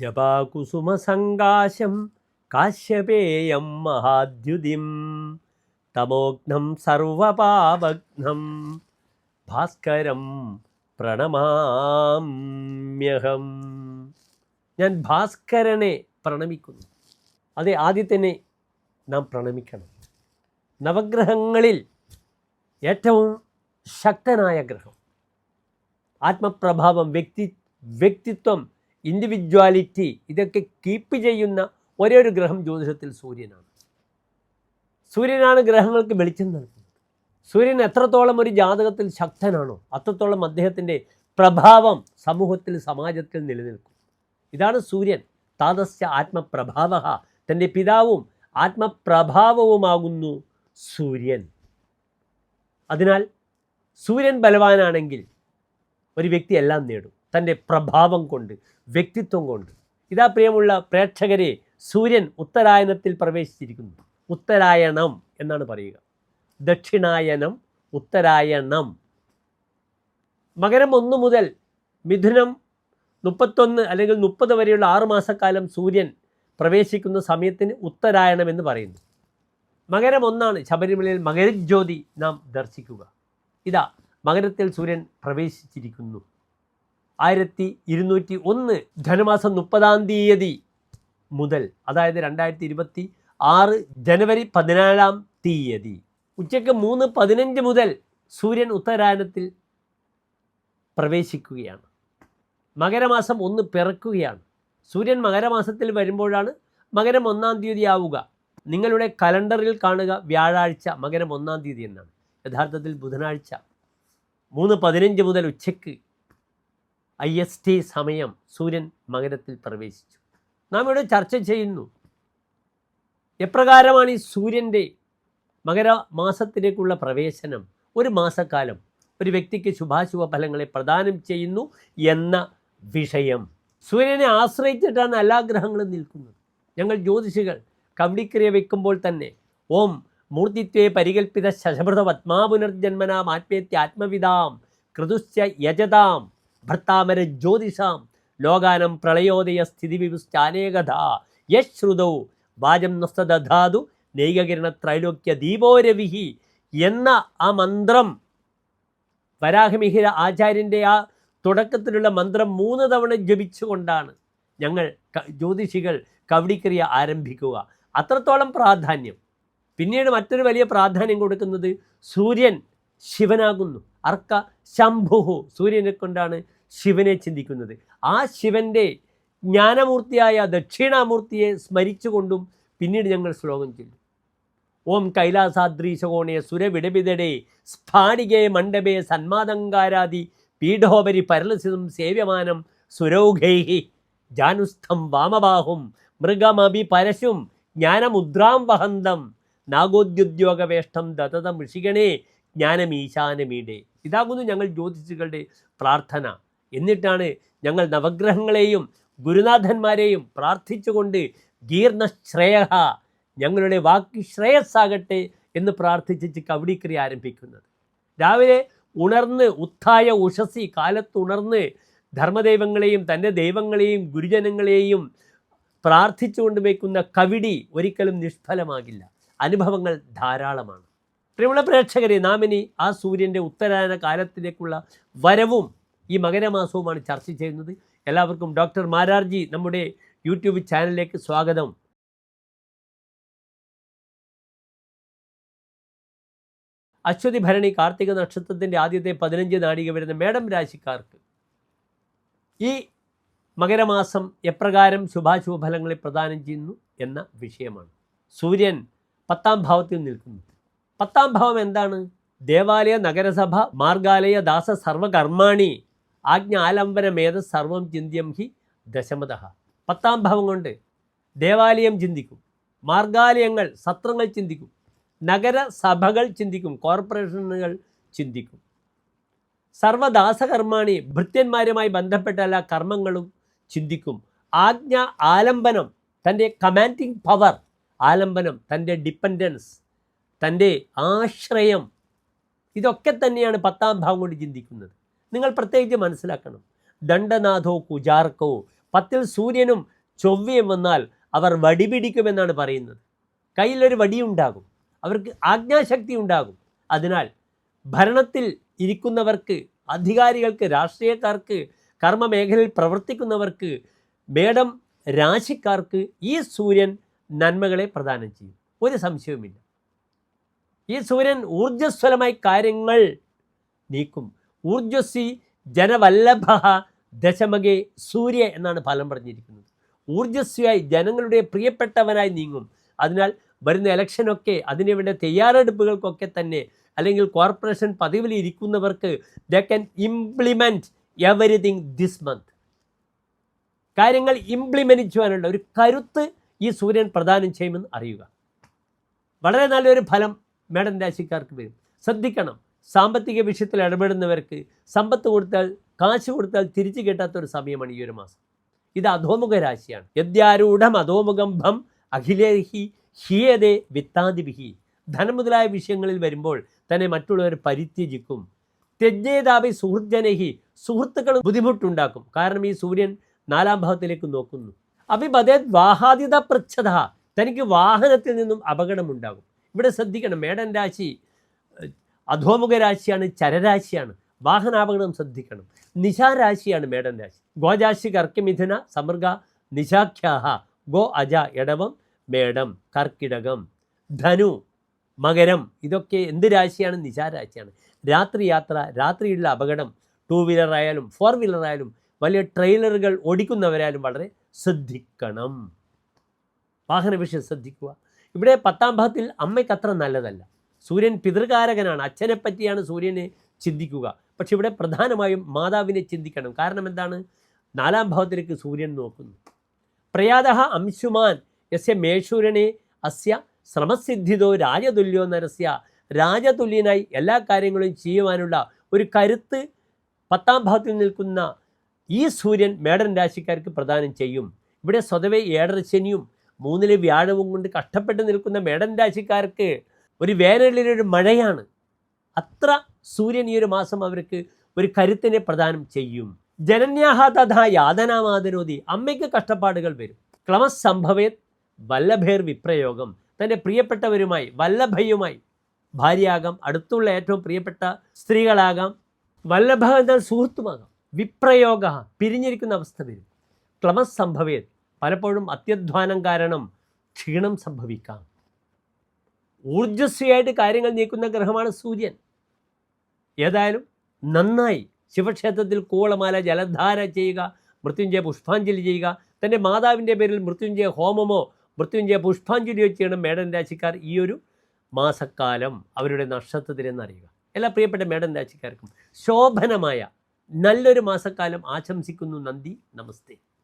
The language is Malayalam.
ജപാകുസുമസങ്കാശം കാശ്യപേയം മഹാദ്യുതിം തമോഘ്നം സർവപാവഘ്നം ഭാസ്കരം പ്രണമാമ്യഹം. ഞാൻ ഭാസ്കരനെ പ്രണമിക്കുന്നു. അതെ ആദ്യത്തിനെ നാം പ്രണമിക്കണം. നവഗ്രഹങ്ങളിൽ ഏറ്റവും ശക്തനായ ഗ്രഹം. ആത്മപ്രഭാവം വ്യക്തി വ്യക്തിത്വം ഇൻഡിവിജ്വാലിറ്റി ഇതൊക്കെ കീപ്പ് ചെയ്യുന്ന ഒരേ ഒരു ഗ്രഹം ജ്യോതിഷത്തിൽ സൂര്യനാണ്. സൂര്യനാണ് ഗ്രഹങ്ങൾക്ക് വെളിച്ചം നൽകുന്നത്. സൂര്യൻ എത്രത്തോളം ഒരു ജാതകത്തിൽ ശക്തനാണോ അത്രത്തോളം അദ്ദേഹത്തിന്റെ പ്രഭാവം സമൂഹത്തിൽ സമാജത്തിൽ നിലനിൽക്കും. ഇതാണ് സൂര്യൻ. താതസ്യ ആത്മപ്രഭാവ തന്റെ പിതാവും ആത്മപ്രഭാവവുമാകുന്നു സൂര്യൻ. അതിനാൽ സൂര്യൻ ബലവാനാണെങ്കിൽ ഒരു വ്യക്തി എല്ലാം നേടും. തന്റെ പ്രഭാവം കൊണ്ട് വ്യക്തിത്വം കൊണ്ട്. ഇതാ പ്രിയമുള്ള പ്രേക്ഷകരെ സൂര്യൻ ഉത്തരായനത്തിൽ പ്രവേശിച്ചിരിക്കുന്നു. ഉത്തരായണം എന്നാണ് പറയുക. ദക്ഷിണായനം ഉത്തരായണം. മകരം ഒന്ന് മുതൽ മിഥുനം മുപ്പത്തൊന്ന് അല്ലെങ്കിൽ മുപ്പത് വരെയുള്ള ആറുമാസക്കാലം സൂര്യൻ പ്രവേശിക്കുന്ന സമയത്തിന് ഉത്തരായണം എന്ന് പറയുന്നു. മകരം ഒന്നാണ് ശബരിമലയിൽ മകരജ്യോതി നാം ദർശിക്കുക. ഇതാ മകരത്തിൽ സൂര്യൻ പ്രവേശിച്ചിരിക്കുന്നു. ആയിരത്തി ഇരുന്നൂറ്റി ഒന്ന് ധനുമാസം മുപ്പതാം തീയതി മുതൽ അതായത് രണ്ടായിരത്തി ഇരുപത്തി ആറ് ജനുവരി പതിനാലാം തീയതി. ഉച്ചയ്ക്ക് മൂന്ന് പതിനഞ്ച് മുതൽ സൂര്യൻ ഉത്തരായനത്തിൽ പ്രവേശിക്കുകയാണ്. മകരമാസം ഒന്ന് പിറക്കുകയാണ്. സൂര്യൻ മകരമാസത്തിൽ വരുമ്പോഴാണ് മകരം ഒന്നാം തീയതി ആവുക. നിങ്ങളുടെ കലണ്ടറിൽ കാണുക വ്യാഴാഴ്ച മകരം ഒന്നാം തീയതി എന്നാണ്. യഥാർത്ഥത്തിൽ ബുധനാഴ്ച. മൂന്ന് പതിനഞ്ച് മുതൽ ഉച്ചയ്ക്ക് ഐ എസ് ടി സമയം സൂര്യൻ മകരത്തിൽ പ്രവേശിച്ചു. നാം ഇവിടെ ചർച്ച ചെയ്യുന്നു എപ്രകാരമാണ് ഈ സൂര്യന്റെ മകരമാസത്തിലേക്കുള്ള പ്രവേശനം? ഒരു മാസക്കാലം ഒരു വ്യക്തിക്ക് ശുഭാശുഭ ഫലങ്ങളെ പ്രദാനം ചെയ്യുന്നു എന്ന വിഷയം. സൂര്യനെ ആശ്രയിച്ചിട്ടാണ് എല്ലാ ഗ്രഹങ്ങളും നിൽക്കുന്നത്. ഞങ്ങൾ ജ്യോതിഷികൾ കവടിക്രിയ വയ്ക്കുമ്പോൾ തന്നെ ഓം മൂർത്തിത്വേ പരികൽപ്പിത ശശഭൃത പത്മാപുനർജന്മനാം ആത്മേത്യ ആത്മവിതാം കൃതുശ്ച യജതാം ഭർത്താമര ജ്യോതിഷാം. ലോകാനം പ്രളയോദയ സ്ഥിതി സ്ഥിതിവിപുശ്ചാനേകഥ യശ്രുതൗ. വാജം നസ്തദാതു നൈകകിരണ ത്രൈലോക്യ ദീപോരവിഹി എന്ന ആ മന്ത്രം വരാഹമിഹിര ആചാര്യന്റെ ആ തുടക്കത്തിലുള്ള മന്ത്രം മൂന്ന് തവണ ജപിച്ചുകൊണ്ടാണ് ഞങ്ങൾ ജ്യോതിഷികൾ കവടിക്രിയ ആരംഭിക്കുക. അത്രത്തോളം പ്രാധാന്യം. പിന്നീട് മറ്റൊരു വലിയ പ്രാധാന്യം കൊടുക്കുന്നത് സൂര്യൻ ശിവനാകുന്നു. അർക്ക ശംഭുഹു. സൂര്യനെ കൊണ്ടാണ് ശിവനെ ചിന്തിക്കുന്നത്. ആ ശിവന്റെ ജ്ഞാനമൂർത്തിയായ ദക്ഷിണാമൂർത്തിയെ സ്മരിച്ചുകൊണ്ടും പിന്നീട് ഞങ്ങൾ ശ്ലോകം ചൊല്ലും. ഓം കൈലാസാദ്രീശകോണേ സുരവിടവിതടേ സ്ഫാടികേ മണ്ഡപേ സന്മാതങ്കാരാതി പീഠോപരി പരലസിതം സേവ്യമാനം സുരൗഘൈഹി ജാനുസ്ഥം വാമബാഹും മൃഗമഭി പരശും ജ്ഞാനമുദ്രാം വഹന്തം നാഗോദ്യുദ്യോഗവേഷ്ടം ദതത ഋഷിഗണേ ജ്ഞാനമീശാനമീടെ ഇതാകുന്നു ഞങ്ങൾ ജ്യോതിഷികളുടെ പ്രാർത്ഥന. എന്നിട്ടാണ് ഞങ്ങൾ നവഗ്രഹങ്ങളെയും ഗുരുനാഥന്മാരെയും പ്രാർത്ഥിച്ചുകൊണ്ട് ഗീർണ ശ്രേയ ഞങ്ങളുടെ വാക്ക് ശ്രേയസ്സാകട്ടെ എന്ന് പ്രാർത്ഥിച്ച് കവിടിക്കറി ആരംഭിക്കുന്നത്. രാവിലെ ഉണർന്ന് ഉത്തായ ഉഷസി കാലത്ത് ഉണർന്ന് ധർമ്മദൈവങ്ങളെയും തന്റെ ദൈവങ്ങളെയും ഗുരുജനങ്ങളെയും പ്രാർത്ഥിച്ചുകൊണ്ട് വയ്ക്കുന്ന കവിടി ഒരിക്കലും നിഷ്ഫലമാകില്ല. അനുഭവങ്ങൾ ധാരാളമാണ്. പ്രിയമുള്ള പ്രേക്ഷകരെ നാം ഇനി ആ സൂര്യന്റെ ഉത്തരായന കാലത്തിലേക്കുള്ള വരവും ഈ മകരമാസവുമാണ് ചർച്ച ചെയ്യുന്നത്. എല്ലാവർക്കും ഡോക്ടർ മാരാർജി നമ്മുടെ യൂട്യൂബ് ചാനലിലേക്ക് സ്വാഗതം. അശ്വതി ഭരണി കാർത്തിക നക്ഷത്രത്തിന്റെ ആദ്യത്തെ പതിനഞ്ച് നാഴിക വരുന്ന മേഡം രാശിക്കാർക്ക് ഈ മകരമാസം എപ്രകാരം ശുഭാശുഭ ഫലങ്ങളെ പ്രദാനം ചെയ്യുന്നു എന്ന വിഷയമാണ്. സൂര്യൻ പത്താം ഭാവത്തിൽ നിൽക്കുന്നു. പത്താം ഭാവം എന്താണ്? ദേവാലയ നഗരസഭ മാർഗാലയ ദാസ സർവകർമാണി ആജ്ഞ ആലംബനമേത സർവം ചിന്തിയം ഹി ദശമത. പത്താം ഭാവം കൊണ്ട് ദേവാലയം ചിന്തിക്കും മാർഗാലയങ്ങൾ സത്രങ്ങൾ ചിന്തിക്കും നഗരസഭകൾ ചിന്തിക്കും കോർപ്പറേഷനുകൾ ചിന്തിക്കും. സർവദാസകർമാണി ഭൃത്യന്മാരുമായി ബന്ധപ്പെട്ട എല്ലാ കർമ്മങ്ങളും ചിന്തിക്കും. ആജ്ഞ ആലംബനം തന്റെ കമാൻഡിങ് പവർ ആലംബനം തന്റെ ഡിപ്പെൻഡൻസ് തന്റെ ആശ്രയം. ഇതൊക്കെ തന്നെയാണ് പത്താം ഭാവം കൊണ്ട് ചിന്തിക്കുന്നത്. നിങ്ങൾ പ്രത്യേകിച്ച് മനസ്സിലാക്കണം. ദണ്ഡനാഥോ കുജാർക്കോ പത്തിൽ സൂര്യനും ചൊവ്വയും വന്നാൽ അവർ വടിപിടിക്കുമെന്നാണ് പറയുന്നത്. കയ്യിലൊരു വടിയുണ്ടാകും അവർക്ക് ആജ്ഞാശക്തി ഉണ്ടാകും. അതിനാൽ ഭരണത്തിൽ ഇരിക്കുന്നവർക്ക് അധികാരികൾക്ക് രാഷ്ട്രീയക്കാർക്ക് കർമ്മ മേഖലയിൽ പ്രവർത്തിക്കുന്നവർക്ക് മേഡം രാശിക്കാർക്ക് ഈ സൂര്യൻ നന്മകളെ പ്രദാനം ചെയ്യും. ഒരു സംശയവുമില്ല. ഈ സൂര്യൻ ഊർജസ്വലമായി കാര്യങ്ങൾ നീക്കും. ഊർജസ്വി ജനവല്ലഭ ദശമകെ സൂര്യ എന്നാണ് ഫലം പറഞ്ഞിരിക്കുന്നത്. ഊർജസ്വിയായി ജനങ്ങളുടെ പ്രിയപ്പെട്ടവനായി നീങ്ങും. അതിനാൽ വരുന്ന ഇലക്ഷനൊക്കെ അതിനു വേണ്ട തയ്യാറെടുപ്പുകൾക്കൊക്കെ തന്നെ അല്ലെങ്കിൽ കോർപ്പറേഷൻ പദവിയിൽ ഇരിക്കുന്നവർക്ക് they can implement everything this month കാര്യങ്ങൾ ഇംപ്ലിമെന്റ് ചെയ്യാനുള്ള ഒരു കരുത്ത് ഈ സൂര്യൻ പ്രദാനം ചെയ്യുമെന്ന് അറിയുക. വളരെ നല്ലൊരു ഫലം മേഡം രാശിക്കാർക്ക് വരും. ശ്രദ്ധിക്കണം. സാമ്പത്തിക വിഷയത്തിൽ ഇടപെടുന്നവർക്ക് സമ്പത്ത് കൊടുത്താൽ കാശ് കൊടുത്താൽ തിരിച്ചു കിട്ടാത്ത ഒരു സമയമാണ് ഈ ഒരു മാസം. ഇത് അധോമുഖ രാശിയാണ്. യദ്യാരൂഢം അധോമുഖം ഭം അഖിലേഹി ഹിയതേ വിത്താതിഭിഹി. ധനം മുതലായ വിഷയങ്ങളിൽ വരുമ്പോൾ തന്നെ മറ്റുള്ളവർ പരിത്യജിക്കും. തെജ്ഞേതാവി സുഹൃജനഹി സുഹൃത്തുക്കൾ ബുദ്ധിമുട്ടുണ്ടാക്കും. കാരണം ഈ സൂര്യൻ നാലാം ഭാവത്തിലേക്ക് നോക്കുന്നു. അഭിപതേ വാഹാദിത പൃച്ഛത തനിക്ക് വാഹനത്തിൽ നിന്നും അപകടമുണ്ടാകും. ഇവിടെ ശ്രദ്ധിക്കണം. മേടൻ രാശി അധോമുഖ രാശിയാണ് ചരരാശിയാണ്. വാഹനാപകടം ശ്രദ്ധിക്കണം. നിശാരാശിയാണ് മേടൻ രാശി. ഗോജാശി കർക്കിമിഥുന സമൃഗ നിശാഖ്യാഹ ഗോ അജ ഇടവം മേടം കർക്കിടകം ധനു മകരം. ഇതൊക്കെ എന്ത് രാശിയാണ്? നിശാരാശിയാണ് രാത്രി യാത്ര രാത്രിയുള്ള അപകടം ടൂ വീലർ ആയാലും ഫോർ വീലർ ആയാലും വലിയ ട്രെയിലറുകൾ ഓടിക്കുന്നവരായാലും വളരെ ശ്രദ്ധിക്കണം. വാഹന വിഷയം ശ്രദ്ധിക്കുക. ഇവിടെ പത്താം ഭാഗത്തിൽ അമ്മയ്ക്ക് അത്ര നല്ലതല്ല. സൂര്യൻ പിതൃകാരകനാണ്. അച്ഛനെ പറ്റിയാണ് സൂര്യനെ ചിന്തിക്കുക. പക്ഷെ ഇവിടെ പ്രധാനമായും മാതാവിനെ ചിന്തിക്കണം. കാരണം എന്താണ്? നാലാം ഭാവത്തിലേക്ക് സൂര്യൻ നോക്കുന്നു. പ്രയാത അംശുമാൻ യസ്യ മേഷൂരനെ അസ്യ ശ്രമസിദ്ധിതോ രാജതുല്യോ നരസ്യ രാജതുല്യനായി എല്ലാ കാര്യങ്ങളും ചെയ്യുവാനുള്ള ഒരു കരുത്ത് പത്താം ഭാഗത്തിൽ നിൽക്കുന്ന ഈ സൂര്യൻ മേടൻ രാശിക്കാർക്ക് പ്രദാനം ചെയ്യും. ഇവിടെ സ്വതവേ ഏഴര ശനിയും മൂന്നിലെ വ്യാഴവും കൊണ്ട് കഷ്ടപ്പെട്ട് നിൽക്കുന്ന മേടൻ രാശിക്കാർക്ക് ഒരു വേനലിലൊരു മഴയാണ്. അത്ര സൂര്യൻ ഈ ഒരു മാസം അവർക്ക് ഒരു കരുത്തിനെ പ്രദാനം ചെയ്യും. ജനന്യാഹ തഥാ യാതനാമാതനോതി അമ്മയ്ക്ക് കഷ്ടപ്പാടുകൾ വരും. ക്ലമസ് സംഭവേത് വല്ലഭേർ വിപ്രയോഗം. തന്റെ പ്രിയപ്പെട്ടവരുമായി വല്ലഭയുമായി ഭാര്യയാകാം. അടുത്തുള്ള ഏറ്റവും പ്രിയപ്പെട്ട സ്ത്രീകളാകാം. വല്ലഭ എന്നാൽ സുഹൃത്തുമാകാം. വിപ്രയോഗ പിരിഞ്ഞിരിക്കുന്ന അവസ്ഥ വരും. ക്ലമസ് സംഭവേത് പലപ്പോഴും അത്യധ്വാനം കാരണം ക്ഷീണം സംഭവിക്കാം. ഊർജസ്വിയായിട്ട് കാര്യങ്ങൾ നീക്കുന്ന ഗ്രഹമാണ് സൂര്യൻ. ഏതായാലും നന്നായി ശിവക്ഷേത്രത്തിൽ കൂളമാല ജലധാര ചെയ്യുക മൃത്യുഞ്ജയ പുഷ്പാഞ്ജലി ചെയ്യുക തന്റെ മാതാവിന്റെ പേരിൽ മൃത്യുഞ്ജയ ഹോമമോ മൃത്യുഞ്ജയ പുഷ്പാഞ്ജലിയോ ചെയ്യണം മേടൻ രാശിക്കാർ ഈ ഒരു മാസക്കാലം അവരുടെ നക്ഷത്രത്തിലെന്നറിയുക. എല്ലാ പ്രിയപ്പെട്ട മേടൻ രാശിക്കാർക്കും ശോഭനമായ നല്ലൊരു മാസക്കാലം ആശംസിക്കുന്നു നന്ദി നമസ്തേ.